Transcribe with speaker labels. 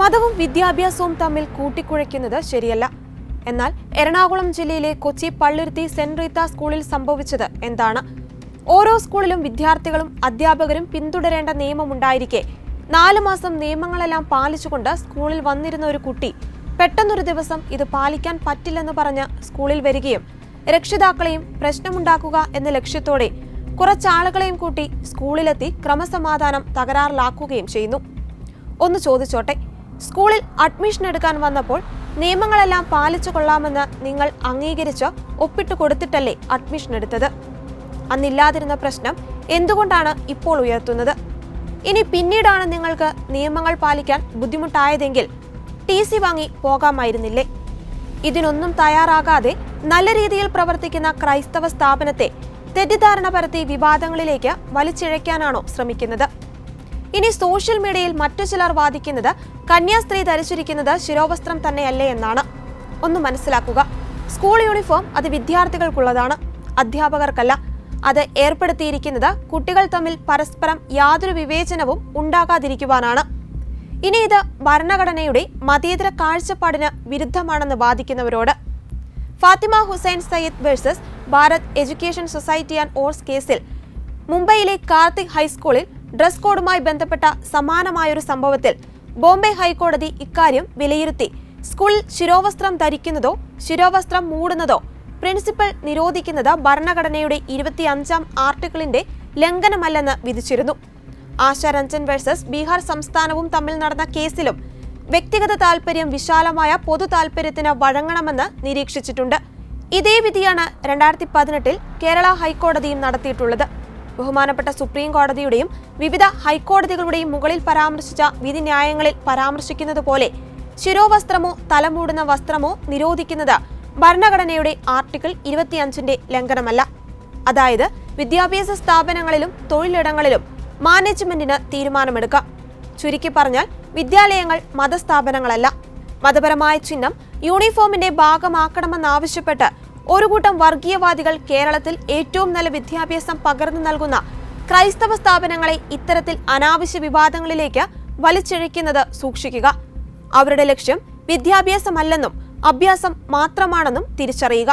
Speaker 1: മതവും വിദ്യാഭ്യാസവും തമ്മിൽ കൂട്ടിക്കുഴയ്ക്കുന്നത് ശരിയല്ല. എന്നാൽ എറണാകുളം ജില്ലയിലെ കൊച്ചി പള്ളുരുത്തി സെന്റ് റീത്ത സ്കൂളിൽ സംഭവിച്ചത് എന്താണ്? ഓരോ സ്കൂളിലും വിദ്യാർത്ഥികളും അധ്യാപകരും പിന്തുടരേണ്ട നിയമമുണ്ടായിരിക്കെ. നാലു മാസം നിയമങ്ങളെല്ലാം പാലിച്ചുകൊണ്ട് സ്കൂളിൽ വന്നിരുന്ന ഒരു കുട്ടി പെട്ടെന്നൊരു ദിവസം ഇത് പാലിക്കാൻ പറ്റില്ലെന്ന് പറഞ്ഞ് സ്കൂളിൽ വരികയും രക്ഷിതാക്കളെയും പ്രശ്നമുണ്ടാക്കുക എന്ന ലക്ഷ്യത്തോടെ കുറച്ചാളുകളെയും കൂട്ടി സ്കൂളിലെത്തി ക്രമസമാധാനം തകരാറിലാക്കുകയും ചെയ്യുന്നു. ഒന്ന് ചോദിച്ചോട്ടെ സ്കൂളിൽ അഡ്മിഷൻ എടുക്കാൻ വന്നപ്പോൾ നിയമങ്ങളെല്ലാം പാലിച്ചു കൊള്ളാമെന്ന് നിങ്ങൾ അംഗീകരിച്ച് ഒപ്പിട്ട് കൊടുത്തിട്ടല്ലേ അഡ്മിഷൻ എടുത്തത്? അന്നില്ലാതിരുന്ന പ്രശ്നം എന്തുകൊണ്ടാണ് ഇപ്പോൾ ഉയർത്തുന്നത്? ഇനി പിന്നീടാണ് നിങ്ങൾക്ക് നിയമങ്ങൾ പാലിക്കാൻ ബുദ്ധിമുട്ടായതെങ്കിൽ ടി സി വാങ്ങി പോകാമായിരുന്നില്ലേ? ഇതിനൊന്നും തയ്യാറാകാതെ നല്ല രീതിയിൽ പ്രവർത്തിക്കുന്ന ക്രൈസ്തവ സ്ഥാപനത്തെ തെറ്റിദ്ധാരണ പരത്തി വിവാദങ്ങളിലേക്ക് വലിച്ചിഴയ്ക്കാനാണോ ശ്രമിക്കുന്നത്? ഇനി സോഷ്യൽ മീഡിയയിൽ മറ്റു ചിലർ വാദിക്കുന്നത് കന്യാസ്ത്രീ ധരിച്ചിരിക്കുന്നത് ശിരോവസ്ത്രം തന്നെയല്ലേ എന്നാണ്. ഒന്ന് മനസ്സിലാക്കുക. സ്കൂൾ യൂണിഫോം അത് വിദ്യാർത്ഥികൾക്കുള്ളതാണ്. അധ്യാപകർക്കല്ല. അത് ഏർപ്പെടുത്തിയിരിക്കുന്നത് കുട്ടികൾ തമ്മിൽ പരസ്പരം യാതൊരു വിവേചനവും ഉണ്ടാകാതിരിക്കുവാനാണ്. ഇനി ഇത് ഭരണഘടനയുടെ മതേതര കാഴ്ചപ്പാടിന് വിരുദ്ധമാണെന്ന് വാദിക്കുന്നവരോട്. Fathima Hussain Syed versus Bharat education society and ors കേസിൽ മുംബൈയിലെ കാർത്തിക് ഹൈസ്കൂളിൽ ഡ്രസ് കോഡുമായി ബന്ധപ്പെട്ട സമാനമായൊരു സംഭവത്തിൽ ബോംബെ ഹൈക്കോടതി ഇക്കാര്യം വിലയിരുത്തി. സ്കൂളിൽ ശിരോവസ്ത്രം ധരിക്കുന്നതോ ശിരോവസ്ത്രം മൂടുന്നതോ പ്രിൻസിപ്പൽ നിരോധിക്കുന്നത് ഭരണഘടനയുടെ ഇരുപത്തിയഞ്ചാം ആർട്ടിക്കിളിന്റെ ലംഘനമല്ലെന്ന് വിധിച്ചിരുന്നു. ആശാ രഞ്ജൻ വേഴ്സസ് ബീഹാർ സംസ്ഥാനവും തമ്മിൽ നടന്ന കേസിലും വ്യക്തിഗത താൽപര്യം വിശാലമായ പൊതു താൽപര്യത്തിന് വഴങ്ങണമെന്ന് നിരീക്ഷിച്ചിട്ടുണ്ട്. ഇതേ വിധിയാണ് രണ്ടായിരത്തി പതിനെട്ടിൽ കേരള ഹൈക്കോടതിയും നടത്തിയിട്ടുള്ളത്. ബഹുമാനപ്പെട്ട സുപ്രീം കോടതിയുടെയും വിവിധ ഹൈക്കോടതികളുടെയും മുകളിൽ പരാമർശിച്ച വിധിന്യായങ്ങളിൽ പരാമർശിക്കുന്നത് പോലെ ശിരോവസ്ത്രമോ തലമൂടുന്ന വസ്ത്രമോ നിരോധിക്കുന്നത് ഭരണഘടനയുടെ ആർട്ടിക്കിൾ ഇരുപത്തിയഞ്ചിന്റെ ലംഘനമല്ല. അതായത് വിദ്യാഭ്യാസ സ്ഥാപനങ്ങളിലും തൊഴിലിടങ്ങളിലും മാനേജ്മെന്റിന് തീരുമാനമെടുക്കാം. ചുരുക്കി പറഞ്ഞാൽ വിദ്യാലയങ്ങൾ മതസ്ഥാപനങ്ങളല്ല. മതപരമായ ചിഹ്നം യൂണിഫോമിന്റെ ഭാഗമാക്കണമെന്നാവശ്യപ്പെട്ട് ഒരു കൂട്ടം വർഗീയവാദികൾ കേരളത്തിൽ ഏറ്റവും നല്ല വിദ്യാഭ്യാസം പകർന്നു നൽകുന്ന ക്രൈസ്തവ സ്ഥാപനങ്ങളെ ഇത്തരത്തിൽ അനാവശ്യ വിവാദങ്ങളിലേക്ക് വലിച്ചിഴയ്ക്കുന്നത് സൂക്ഷിക്കുക. അവരുടെ ലക്ഷ്യം വിദ്യാഭ്യാസമല്ലെന്നും അഭ്യാസം മാത്രമാണെന്നും തിരിച്ചറിയുക.